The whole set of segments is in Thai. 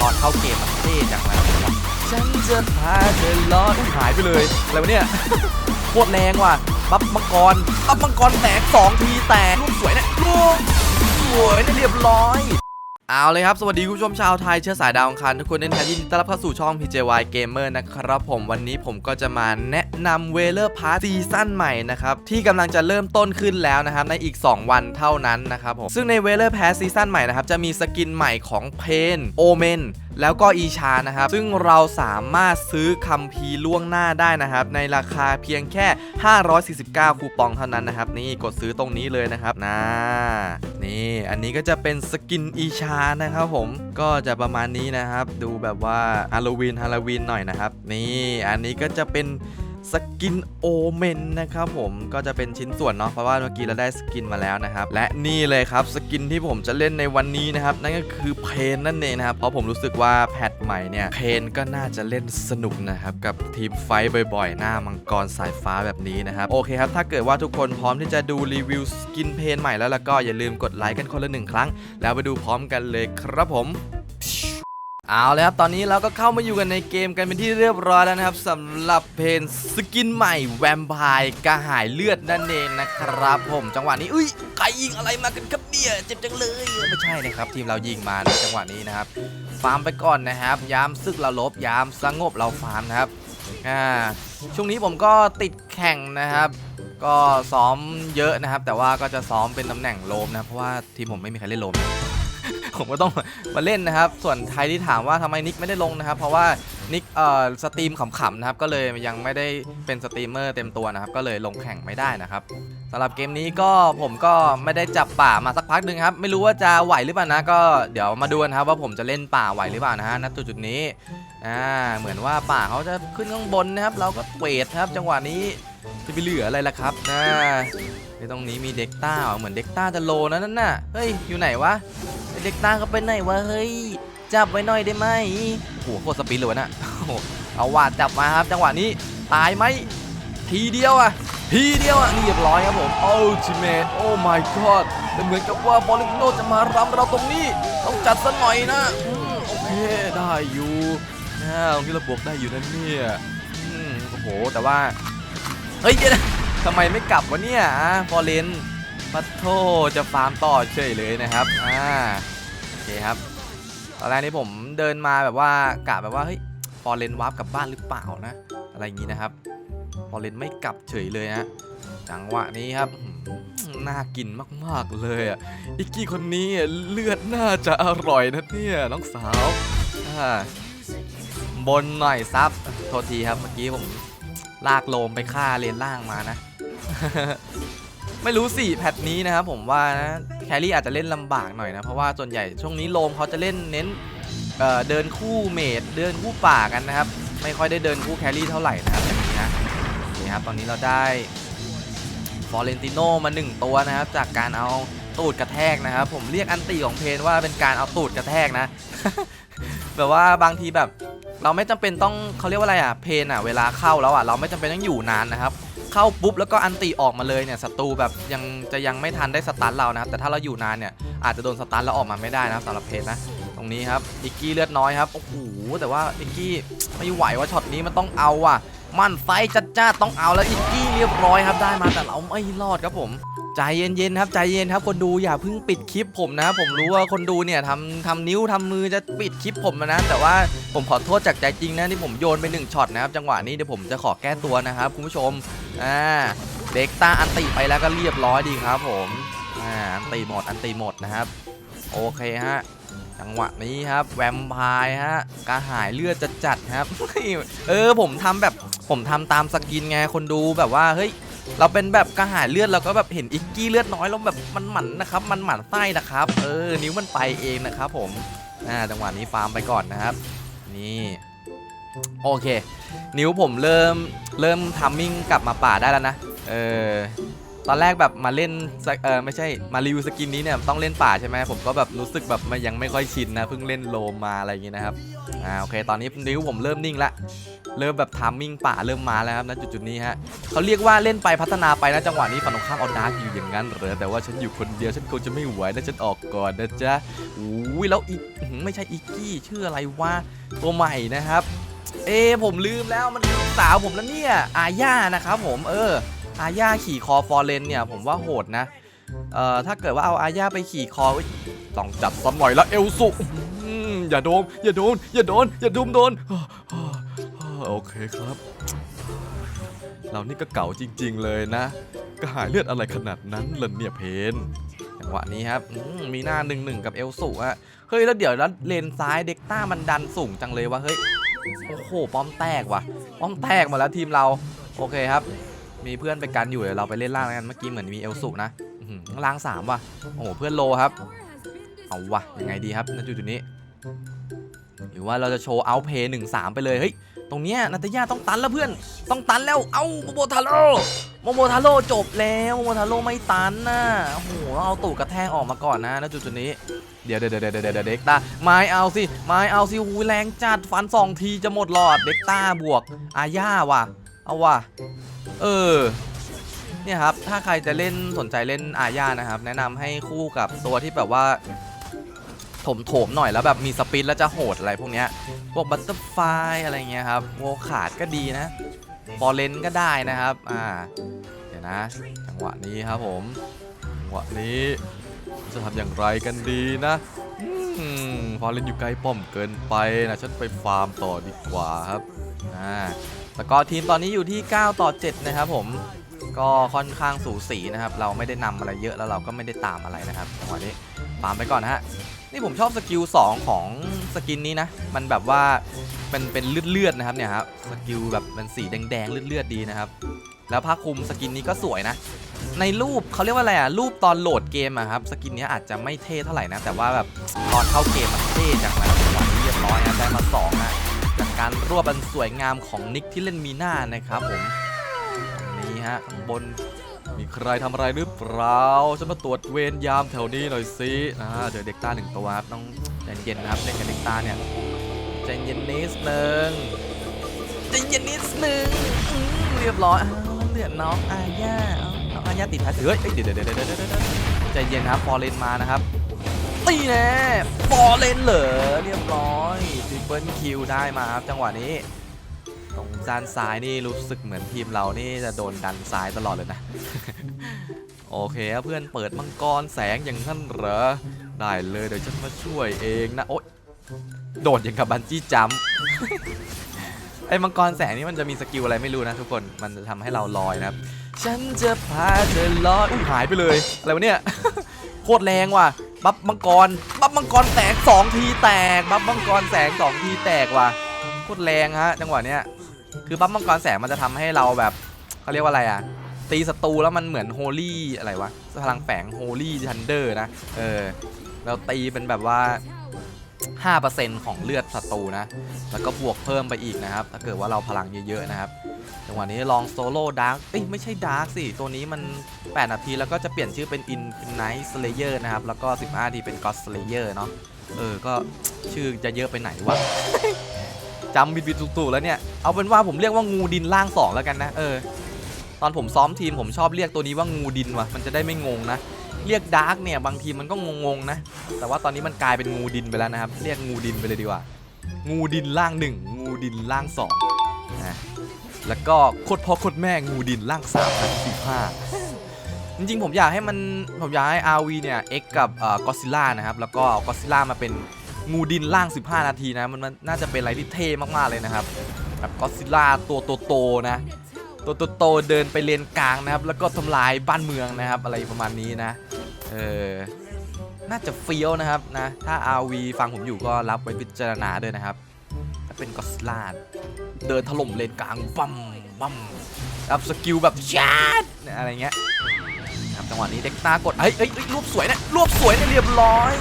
ตอนเข้าเกมมันเท่จังเลยครับฉันจะพาเธอลอดหายไปเลยอะไรวะเนี่ยโคตรแรงว่ะบัฟมังกรบัฟมังกรแตกสองทีแตกลูกสวยเนี่ยลูกสวยเนี่ยเรียบร้อย เอาเลยครับ สวัสดีคุณผู้ชมชาวไทยเชื้อสายดาวอังคารทุกคนด้วยนะครับยินดีต้อนรับเข้าสู่ช่อง PJY Gamer นะครับผมวันนี้ผมก็จะมาแนะนำเวเลอร์พาร์ซีซั่นใหม่นะครับ ที่กำลังจะเริ่มต้นขึ้นแล้วนะครับ ในอีก 2 วันเท่านั้นนะครับผมซึ่งในเวเลอร์พาร์ซีซั่นใหม่นะครับ จะมีสกินใหม่ของเพนโอเมนแล้วก็อีชานะครับ ซึ่งเราสามารถซื้อคัมภีร์ล่วงหน้าได้นะครับ ในราคาเพียงแค่ 549 คูปองเท่านั้นนะครับ นี่กดซื้อตรงนี้เลยนะครับนะนี่ อันนี้ก็จะเป็นสกินอีชานะครับผมก็จะประมาณนี้นะครับ ดูแบบว่าฮาโลวีนฮาโลวีนหน่อยนะครับ นี่อันนี้ก็จะเป็น สกินโอเมนนะครับผมก็จะเป็นชิ้นส่วนเนาะเพราะว่าเมื่อกี้เราได้สกินมาแล้วนะครับและนี่เลยครับสกินที่ผมจะเล่นในวันนี้นะครับนั่นก็คือเพนนั่นเองนะครับเพราะผมรู้สึกว่าแพทใหม่เนี่ยเพนก็น่าจะเล่นสนุกนะครับกับทีมไฟบ่อยๆ หน้ามังกรสายฟ้าแบบนี้นะครับโอเคครับถ้าเกิดว่าทุกคนพร้อมที่จะดูรีวิวสกินเพนใหม่แล้วแล้วก็อย่าลืมกดไลค์กันคนละหนึ่งครั้ง แล้วไปดูพร้อมกันเลยครับผม เอาเลยครับตอนนี้เราก็เข้ามาอยู่กันในเกมกันเป็นที่เรียบร้อยแล้วนะครับสำหรับเพนสกินใหม่แวมไพร์กระหายเลือดนั่นเองนะครับ ผมจังหวะนี้อุ้ยใครยิงอะไรมากันครับเนี่ยเจ็บจังเลยไม่ใช่นะครับ ทีมเรายิงมาในจังหวะนี้นะครับฟาร์มไปก่อนนะครับ ยามซึกเราลบยามสงบเราฟาร์มนะครับอ่าช่วงนี้ผมก็ติดแข่งนะครับ ก็ซ้อมเยอะนะครับ แต่ว่าก็จะซ้อมเป็นตำแหน่งโลมนะเพราะว่าทีมผมไม่มีใครเล่นโลม ผมก็ต้องมาเล่นนะครับ ส่วนใครที่ถามว่าทำไมนิกไม่ได้ลงนะครับ เพราะว่านิกเอ่อสตรีมขำๆนะครับ ก็เลยยังไม่ได้เป็นสตรีมเมอร์เต็มตัวนะครับ ก็เลยลงแข่งไม่ได้นะครับสำหรับเกมนี้ก็ผมก็ไม่ได้จับป่ามาสักพักหนึ่งครับ ไม่รู้ว่าจะไหวหรือเปล่านะ ก็เดี๋ยวมาดูกันครับว่าผมจะเล่นป่าไหวหรือเปล่านะฮะณจุดๆนี้อ่าเหมือนว่าป่าเขาจะขึ้นข้างบนนะครับ เราก็เวทครับ จังหวะนี้จะไปเหลืออะไรล่ะครับนะในตรงนี้มีเด็กต้าเหมือนเด็กต้าจะโลนะนั่นน่ะเฮ้ยอยู่ไหนวะ เด็กตาก็ไปไหนวะเฮ้ยจับไว้หน่อยได้ไหมโอ้โหโคตรสปีดเลยวะนะเอาว่าดจับมาครับจังหวะนี้ตายไหมทีเดียวอะทีเดียวอะเรียบร้อยครับผมโอ้จิเมตโอ้ my god แต่เหมือนกับว่าบอลลิโนจะมารำเราตรงนี้ ต้องจัดซะหน่อยนะโอเคได้อยู่นะตรงที่เราบวกได้อยู่นั่นเนี่ยโอ้โหแต่ว่าเฮ้ยเดี๋ยวทำไมไม่กลับวะเนี่ยฟอร์เรน ปัทโทจะฟาร์มต่อเฉยเลยนะครับ อ่า โอเคครับ ตอนแรกนี้ผมเดินมาแบบว่ากะแบบว่า เฮ้ยฟอร์เรนวาร์ปกลับบ้านหรือเปล่านะ อะไรอย่างนี้นะครับฟอร์เรนไม่กลับเฉยเลยนะจังหวะนี้ครับ น่ากินมากๆเลยอะ อิกกี้คนนี้เลือดน่าจะอร่อยนะเนี่ยน้องสาวอ่าบนหน่อยซับ โทษทีครับเมื่อกี้ผมลากโลมไปฆ่าเลนล่างมานะ ไม่รู้สิแพทนี้นะครับผมว่านะแครี่อาจจะเล่นลำบากหน่อยนะ เพราะว่าส่วนใหญ่ช่วงนี้โลมเขาจะเล่นเน้นเเดินคู่เมดเดินคู่ป่ากันนะครับ ไม่ค่อยได้เดินคู่แครี่เท่าไหร่นะครับอย่างนี้นะนี่ครับตอนนี้เราได้ฟอเรนติโนมา 1 ตัวนะครับ จากการเอาตูดกระแทกนะครับ ผมเรียกอันตีของเพนว่าเป็นการเอาตูดกระแทกนะ แบบว่าบางทีแบบเราไม่จำเป็นต้องเขาเรียกว่าอะไรอะเพนอะเวลาเข้าแล้วอะเราไม่จำเป็นต้องอยู่นานนะครับ เข้าปุ๊บแล้วก็อันตีออกมาเลยเนี่ยศัตรูแบบยังจะยังไม่ทันได้สตาร์ทเรานะครับแต่ถ้าเราอยู่นานเนี่ยอาจจะโดนสตาร์ทแล้วออกมาไม่ได้นะครับสำหรับเพนนะตรงนี้ครับอิกกี้เลือดน้อยครับโอ้โหแต่ว่าอิกกี้ไม่ไหวว่าช็อตนี้มันต้องเอาอะ มันไฟจัดจ้าต้องเอาแล้วอิกกี้เรียบร้อยครับได้มาแต่เราไม่รอดครับผม ใจเย็นๆครับใจเย็นครับคนดูอย่าเพิ่งปิดคลิปผมนะ ผมรู้ว่าคนดูเนี่ยทำทำนิ้วทำมือจะปิดคลิปผมนะ แต่ว่าผมขอโทษจากใจจริงนะที่ผมโยนไปหนึ่งช็อตนะครับจังหวะนี้เดี๋ยวผมจะขอแก้ตัวนะครับคุณผู้ชมอ่าเด็กตาอันติไปแล้วก็เรียบร้อยดีครับผมอ่าอันติหมดอันติหมดนะครับ โอเคฮะจังหวะนี้ครับแวมไพร์ฮะกระหายเลือดจะจัดครับ เออผมทำแบบผมทำตามสกินไงคนดูแบบว่าเฮ้ย เราเป็นแบบกระหายเลือดเราก็แบบเห็นอิกกี้เลือดน้อยแล้วแบบมันหมันนะครับมันหมันไส้นะครับ เออนิ้วมันไปเองนะครับผมอ่าจังหวะนี้ฟาร์มไปก่อนนะครับ นี่โอเค นิ้วผมเริ่มเริ่มทัมมิ่งกลับมาป่าได้แล้วนะเออตอนแรกแบบมาเล่นเออไม่ใช่มารีวิวสกินนี้เนี่ยต้องเล่นป่าใช่ไหมผมก็แบบรู้สึกแบบมันยังไม่ค่อยชินนะเพิ่งเล่นโลมมาอะไรอย่างงี้นะครับอ่าโอเค ตอนนี้นิ้วผมเริ่มนิ่งละ เริ่มแบบทามมิ่งป่าเริ่มมาแล้วครับณจุดๆนี้ฮะเขาเรียกว่าเล่นไปพัฒนาไปนะจังหวะนี้ฝั่งตรงข้ามเอาดาร์กอยู่อย่างนั้นเหรอแต่ว่าฉันอยู่คนเดียวฉันคงจะไม่ไหวนะฉันออกก่อนนะจ๊ะอุ้ยแล้วอีกไม่ใช่อีกกี้ชื่ออะไรวะตัวใหม่นะครับ เอผมลืมแล้วมันสาวผมแล้วเนี่ยอาย่านะครับผมเอออาย่าขี่คอฟอร์เรนเนี่ยผมว่าโหดนะเอ่อถ้าเกิดว่าเอาอาย่าไปขี่คอต้องจัดสักหน่อยละเอลสุอย่าโดนอย่าโดนอย่าโดนอย่าดุมโดน โอเคครับ เรานี่ก็เก่าจริง ๆ เลยนะกระหายเลือดอะไรขนาดนั้นเล่ะเนี่ยเพนจังหวะนี้ครับมีหน้าหนึ่งหนึ่งกับเอลสุอะเฮ้ยแล้วเดี๋ยวแล้วเลนซ้ายเด็กต้ามันดันสูงจังเลยวะเฮ้ยโอ้โหป้อมแตกว่ะป้อมแตกหมาแล้วทีมเราโอเคครับ มีเพื่อนไปกันอยู่เดี๋ยวเราไปเล่นล่างกันเมื่อกี้เหมือนมีเอลสุนะล่างสามว่ะโอ้โหเพื่อนโลครับเอาว่ะยังไงดีครับณจุดจุดนี้ หรือว่าเราจะโชว์เอาเพย์หนึ่งสามไปเลยเฮ้ย ตรงเนี้ยนาตาย่าต้องตันแล้วเพื่อน ต้องตันแล้ว เอ้าโมโมทาโร่โมโมทาโร่จบแล้วโมโมทาโร่ไม่ตันนะโอ้โหต้องเอาตูดกระแทกออกมาก่อนนะณจุดจุดนี้ เดี๋ยวเดี๋ยวเดี๋ยวเดี๋ยวเด็กตาไม้เอาสิ ไม้เอาสิหูแรงจัดฟันสองทีจะหมดหลอด เด็กตาบวก อาญาว่ะ เอาว่ะ เออเนี่ยครับ ถ้าใครจะเล่นสนใจเล่นอาญานะครับ แนะนำให้คู่กับตัวที่แบบว่า ถมโถมหน่อยแล้วแบบมีสปินแล้วจะโหดอะไรพวกเนี้ยพวกบัตเตอร์ไฟอะไรเงี้ยครับโวขาดก็ดีนะฟอร์เรนก็ได้นะครับอ่าเดี๋ยวนะ จังหวะนี้ครับผมจังหวะนี้จะทำอย่างไรกันดีนะฟอร์เรนอยู่ใกล้ป้อมเกินไปนะฉันไปฟาร์มต่อดีกว่าครับอ่าแล้วก็ทีมตอนนี้อยู่ที่ 9 ต่อ 7 นะครับผมก็ค่อนข้างสูสีนะครับ เราไม่ได้นำอะไรเยอะแล้วเราก็ไม่ได้ตามอะไรนะครับจังหวะนี้ฟาร์มไปก่อนนะฮะ นี่ผมชอบสกิล2ของสกินนี้นะ มันแบบว่ามันเป็นเลือดเลือดๆนะครับเนี่ยครับสกิลแบบมันสีแดงๆเลือดเลือดๆดีนะครับ แล้วผ้าคลุมสกินนี้ก็สวยนะ ในรูปเขาเรียกว่าอะไรอะรูปตอนโหลดเกมอะครับสกินนี้อาจจะไม่เท่เท่าไหร่นะ แต่ว่าแบบตอนเข้าเกมมันเท่จังนะจังหวะนี้เรียบร้อยนะได้มาสองนะจากการรวบอันสวยงามของนิกที่เล่นมีหน้านะครับผมนี่ฮะข้างบน มีใครทำอะไรหรือเปล่าฉันมาตรวจเวรยามแถวนี้หน่อยสิอ่าเจอเด็กต้าหนึ่งตัวครับต้องใจเย็นนะครับเล่นกับเด็กต้าเนี่ยใจเย็นนิดนึงใจเย็นนิดนึงเรียบร้อยเลือดน้องอาญาน้องอาญาติดแพทเฮ้ยเอ้ยเดี๋ยวเดี๋ยวเดี๋ยวเดี๋ยวเดี๋ยวเดี๋ยวใจเย็นครับฟอร์เรนมานะครับตีแน่ฟอร์เรนเหรอเรียบร้อยทริปเปิลคิวได้มาครับจังหวะนี้ ตรงด้านซ้ายนี่รู้สึกเหมือนทีมเรานี่จะโดนดันซ้ายตลอดเลยนะ โอเคเพื่อนเปิดมังกรแสงอย่างนั้นเหรอ ได้เลยเดี๋ยวฉันมาช่วยเองนะ โอ๊ยโดดอย่างกับบันจี้จัมป์ไอ้มังกรแสงนี่มันจะมีสกิลอะไรไม่รู้นะทุกคน มันจะทำให้เราลอยนะครับ ฉันจะพาเธอลอยอุ้ยหายไปเลย อะไรวะเนี่ย โคตรแรงว่ะ บัฟมังกร บัฟมังกรแตกสองทีแตก บัฟมังกรแสงสองทีแตกว่ะ โคตรแรงฮะจังหวะเนี้ย คือบัฟมังกรแสงมันจะทำให้เราแบบเขาเรียกว่าอะไรอะ ตีศัตรูแล้วมันเหมือนโฮลี่อะไรวะพลังแฝงโฮลี่ทันเดอร์นะ เออเราตีเป็นแบบว่า5%ของเลือดศัตรูนะ แล้วก็บวกเพิ่มไปอีกนะครับ ถ้าเกิดว่าเราพลังเยอะๆนะครับ จังหวะนี้ลองโซโล่ดาร์ก เอ้ยไม่ใช่ดาร์กสิ ตัวนี้มัน 8 นาทีแล้วก็จะเปลี่ยนชื่อเป็น Infinite Slayer นะครับ แล้วก็ 15 นาทีเป็น God Slayer เนาะ เออ ก็ชื่อจะเยอะไปไหนวะ จำบิดบิดตุกๆแล้วเนี่ย เอาเป็นว่าผมเรียกว่างูดินล่าง2แล้วกันนะ เออ ตอนผมซ้อมทีมผมชอบเรียกตัวนี้ว่างูดินว่ะ มันจะได้ไม่งงนะ เรียกดาร์กเนี่ยบางทีมันก็งงๆนะ แต่ว่าตอนนี้มันกลายเป็นงูดินไปแล้วนะครับ เรียกงูดินไปเลยดีกว่า งูดินล่างหนึ่งงูดินล่างสองนะแล้วก็โคตรพ่อโคตรแม่งูดินล่างสามนะสิบห้าจริงๆ ผมอยากให้มันผมอยากให้ RV เนี่ย X กับก็ซิล่านะครับ แล้วก็ก็ซิล่ามาเป็น งูดินล่าง 15 นาทีนะมันมันน่าจะเป็นอะไรที่เท่มากๆเลยนะครับแบบก็ซิล่าตัวโตๆนะ ตัวโตๆเดินไปเลนกลางนะครับ แล้วก็ทำลายบ้านเมืองนะครับ อะไรประมาณนี้นะ เออ น่าจะเฟี้ยวนะครับนะ ถ้า RV ฟังผมอยู่ก็รับไว้พิจารณาด้วยนะครับ ถ้าเป็นก็ซิลล่าเดินถล่มเลนกลางบัมบัมรับสกิลแบบชาร์ดอะไรเงี้ยครับจังหวะนี้เด็กตากดเฮ้ยเฮ้ยรวบสวยนะรวบสวยนะเรียบร้อย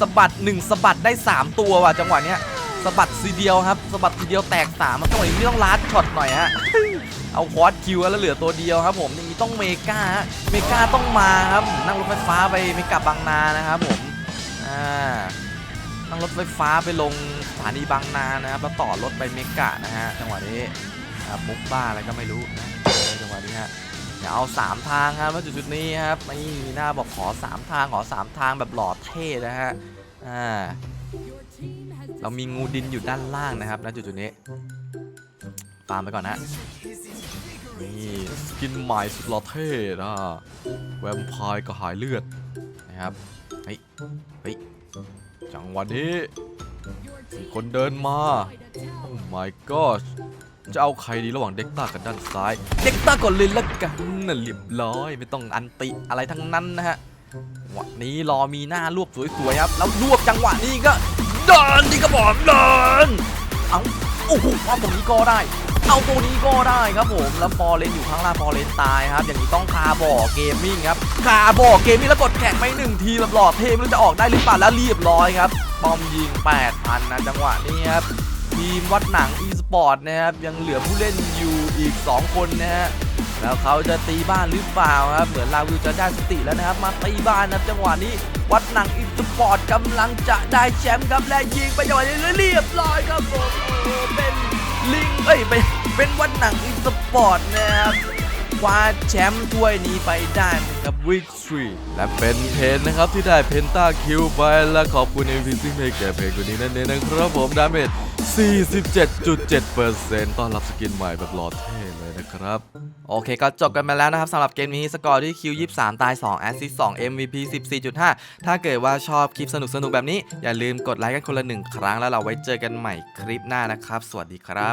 สะบัดหนึ่งสะบัดได้ 3 ตัวว่ะจังหวะเนี้ยสะบัดทีเดียวครับสะบัดทีเดียวแตกสามจังหวะนี้ต้องลัดช็อตหน่อยฮะเอาคอร์สคิวแล้วเหลือตัวเดียวครับ ผมอย่างนี้ต้องเมกาเมกาต้องมาครับนั่งรถไฟฟ้าไปเมกาบางนานะครับผมอ่านั่งรถไฟฟ้าไปลงสถานีบางนานะครับแล้วต่อรถไปเมกานะฮะจังหวะนี้บมุกบ้าอะไรก็ไม่รู้นะจังหวะนี้ฮะ เดี๋ยวเอาสามทางครับแล้วจุดๆนี้ครับไม่มีหน้าบอกขอสามทางขอสามทางแบบหล่อเท่นะฮะอ่าเรามีงูดินอยู่ด้านล่างนะครับณจุดจุดๆนี้ตามไปก่อนนะนี่สกินใหม่สุดหล่อเท่นะแวมไพร์กระหายเลือดนะครับเฮ้ยเฮ้ยจังหวะนี้มีคนเดินมาโอ้ my god จะเอาใครดีระหว่างเด็กต้ากับด้านซ้าย เด็กต้าก่อนเลยละกันน่ะเรียบร้อย ไม่ต้องอันติอะไรทั้งนั้นนะฮะจังหวะนี้รอมีหน้ารวบสวยๆครับ แล้วรวบจังหวะนี้ก็เดินนี่ก็บอกเดินเอาโอ้โหเอาตรงนี้ก็ได้ เอาตัวนี้ก็ได้ครับผมแล้วฟอเรนอยู่ข้างล่างฟอเรนตายครับ อย่างนี้ต้องคาบ่อเกมมิ่งครับคาบ่อเกมมิ่งแล้วกดแข่งไปหนึ่งทีแบบหลอดเทม่รู้จะออกได้หรือเปล่าแล้วเรียบร้อยครับบอมยิง 8,000นะจังหวะนี้ครับทีมวัดหนัง e ส ปอร์ตนะครับยังเหลือผู้เล่นอยู่อีก 2 คนนะฮะแล้วเขาจะตีบ้านหรือเปล่าครับเหมือนลาวิวจะได้สติแล้วนะครับ มาตีบ้านนะจังหวะนี้วัดหนังอินสปอร์ตกำลังจะได้แชมป์ครับและยิงไปจังหวะนี้เรียบร้อยครับผมเป็นลิงเอ้ยเป็นเป็นวัดหนังอินสปอร์ตนะครับ คว้าแชมป์ถ้วยนี้ไปได้กับวิกตรีและเป็นเพนนะครับที่ได้เพนต้าคิวไปและขอบคุณ MVP ที่ให้แก่เพนคนนี้นั่นเองนะครับผมดาเมจ47.7%ต้อนรับสกินใหม่แบบหล่อเท่เลยนะครับโอเคก็จบกันมาแล้วนะครับสำหรับเกมนี้สกอร์ที่คิว 23 ตาย 2 แอสซิส2 MVP 14.5 ถ้าเกิดว่าชอบคลิปสนุกๆแบบนี้ อย่าลืมกดไลค์กันคนละหนึ่งครั้งแล้วเราไว้เจอกันใหม่คลิปหน้านะครับ สวัสดีครับ